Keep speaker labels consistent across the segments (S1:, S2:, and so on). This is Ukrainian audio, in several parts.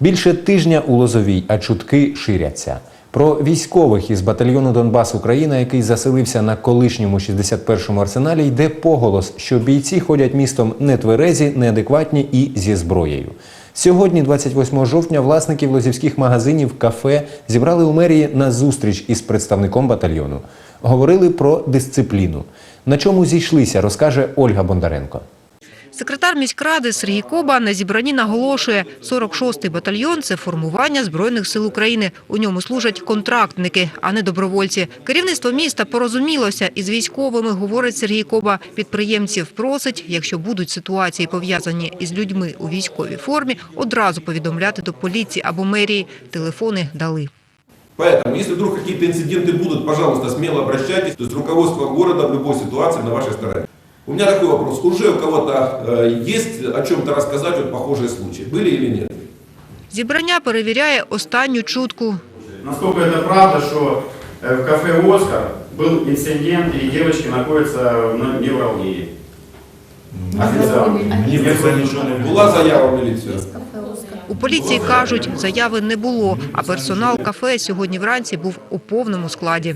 S1: Більше тижня у Лозовій, а чутки ширяться. Про військових із батальйону Донбас Україна, який заселився на колишньому 61-му арсеналі, йде поголос, що бійці ходять містом нетверезі, неадекватні і зі зброєю. Сьогодні, 28 жовтня, власників лозівських магазинів кафе зібрали у мерії на зустріч із представником батальйону. Говорили про дисципліну. На чому зійшлися, розкаже Ольга Бондаренко.
S2: Секретар міськради Сергій Коба на зібранні наголошує, 46-й батальйон – це формування Збройних сил України. У ньому служать контрактники, а не добровольці. Керівництво міста порозумілося із військовими, говорить Сергій Коба. Підприємців просить, якщо будуть ситуації пов'язані із людьми у військовій формі, одразу повідомляти до поліції або мерії. Телефони дали.
S3: Поэтому, если вдруг какие-то инциденты будут, пожалуйста, смело обращайтесь. То есть руководство города в любой ситуации на вашей стороне. У меня такой вопрос. Уже у кого-то э, есть о чем-то рассказать, вот похожие случаи? Были или нет?
S2: Зібрання перевіряє останню чутку.
S4: Насколько это правда, что э, в кафе «Оскар» был инцидент, и девочки находятся в невралгии? Официально.
S5: Мені про це нічого не відомо.
S3: Была заява в милицию?
S2: У поліції кажуть, заяви не було, а персонал кафе сьогодні вранці був у повному складі.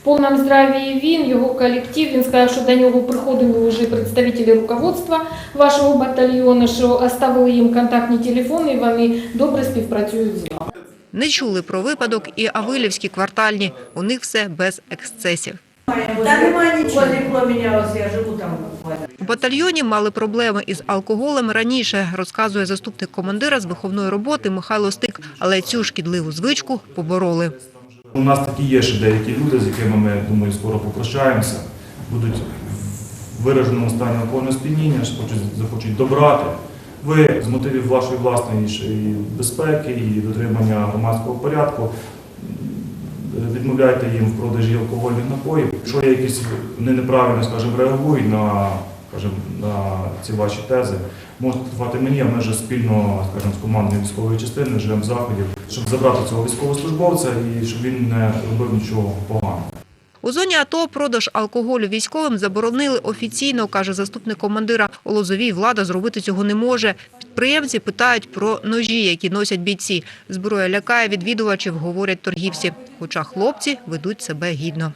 S6: В повному здравії він, його колектив. Він сказав, що до нього приходили вже представники руководства вашого батальйону, що оставили їм контактні телефони, і вони добре співпрацюють з вами.
S2: Не чули про випадок і Авилівські квартальні. У них все без ексцесів.
S7: Та немає нічого, я живу там.
S2: У батальйоні мали проблеми із алкоголем раніше, розказує заступник командира з виховної роботи Михайло Стик. Але цю шкідливу звичку побороли.
S5: У нас такі є ще деякі люди, з якими ми, думаю, скоро попрощаємося, будуть в вираженому стані алкогольного сп'яніння, захочуть добрати. Ви з мотивів вашої власної і безпеки і дотримання громадського порядку м, відмовляйте їм в продажі алкогольних напоїв. Якщо якісь вони неправильно, скажімо, реагують на, скажімо, на ці ваші тези, можете телефонувати мені, а ми вже спільно, скажімо, з командою військової частини вживемо заходів, щоб забрати цього військовослужбовця і щоб він не робив нічого поганого.
S2: У зоні АТО продаж алкоголю військовим заборонили офіційно, каже заступник командира. У Лозовій влада зробити цього не може. Підприємці питають про ножі, які носять бійці. Зброя лякає відвідувачів, говорять торгівці. Хоча хлопці ведуть себе гідно.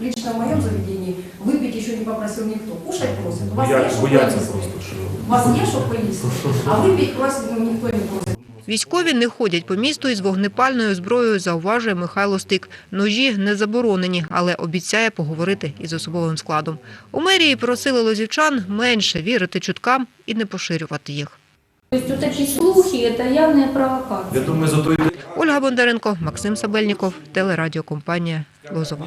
S7: Лично в моем заведении выпить еще не попросил никто. Кушать просит. У вас
S5: Боя-
S7: есть что
S5: Бояться
S7: поесть?
S5: просто, що
S7: У вас есть что поесть? А выпить просит, ну, никто не просит.
S2: Військові не ходять по місту із вогнепальною зброєю, зауважує Михайло Стик. Ножі не заборонені, але обіцяє поговорити із особовим складом. У мерії просили лозівчан менше вірити чуткам і не поширювати їх.
S6: Тобто вот такі слухи – це явна провокація.
S5: я думаю, за той
S2: Ольга Бондаренко, Максим Сабельніков, телерадіокомпанія Лозова.